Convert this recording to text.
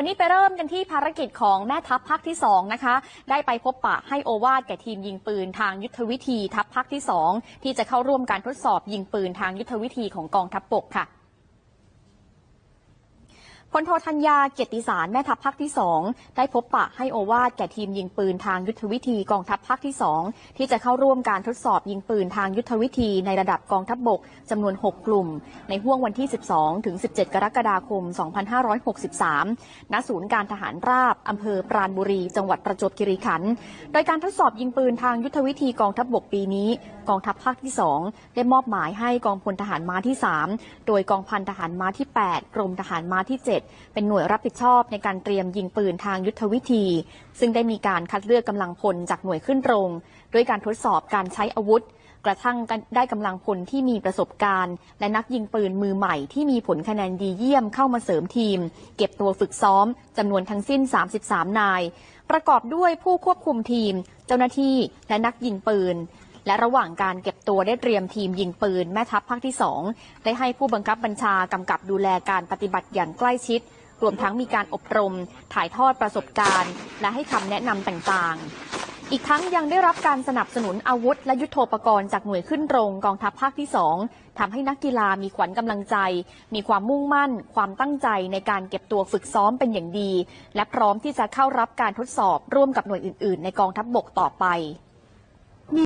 วันนี้ไปเริ่มกันที่ภารกิจของแม่ทัพภาคที่2นะคะ ได้ไปพบปะให้โอวาดแก่ทีมยิงปืนทางยุทธวิธีทัพภาคที่ 2 ที่จะเข้าร่วมการทดสอบยิงปืนทางยุทธวิธีของกองทัพบกค่ะ พลโทธัญญาเกียรติสารแม่ทัพภาคที่ 2 ได้พบปะให้โอวาดแก่ทีมยิงปืนทางยุทธวิธีกองทัพภาคที่ 2 ที่จะเข้าร่วมการทดสอบยิงปืนทางยุทธวิธีในระดับกองทัพบกจำนวน 6 กลุ่ม ในห่วงวันที่ 12 ถึง 17 กรกฎาคม 2563 ณ ศูนย์การทหารราบอำเภอปราณบุรี จังหวัดประจวบคีรีขันธ์โดยการทดสอบยิงปืนทางยุทธวิธีกองทัพบกปีนี้ กองทัพภาคที่ 2 ได้มอบหมายให้กองพลทหารม้าที่ 3 โดยกองพันทหารม้าที่ 8 กรมทหารม้าที่ 7เป็นหน่วยรับผิดชอบในการเตรียมยิงปืนทางยุทธวิธี ซึ่งได้มีการคัดเลือกกำลังพลจากหน่วยขึ้นโรง ด้วยการทดสอบการใช้อาวุธ กระทั่งได้กำลังพลที่มีประสบการณ์ และนักยิงปืนมือใหม่ที่มีผลคะแนนดีเยี่ยมเข้ามาเสริมทีม เก็บตัวฝึกซ้อมจำนวนทั้งสิ้น 33 นาย ประกอบด้วยผู้ควบคุมทีม เจ้าหน้าที่และนักยิงปืน และระหว่างการเก็บตัวได้เตรียมทีมยิงปืนแม่ทัพภาคที่ 2 ได้ให้ผู้บังคับบัญชากำกับดูแลการปฏิบัติอย่างใกล้ชิด รวมทั้งมีการอบรม ถ่ายทอดประสบการณ์ และให้คำแนะนำต่างๆ อีกทั้งยังได้รับการสนับสนุนอาวุธ และยุทโธปกรณ์จากหน่วยขึ้นโรงกองทัพภาคที่ 2ทำให้นักกีฬามีขวัญกำลังใจ มีความมุ่งมั่น ความตั้งใจในการเก็บตัวฝึกซ้อมเป็นอย่างดี และพร้อมที่จะเข้ารับการทดสอบร่วมกับหน่วยอื่น ๆ ในกองทัพบบกต่อไป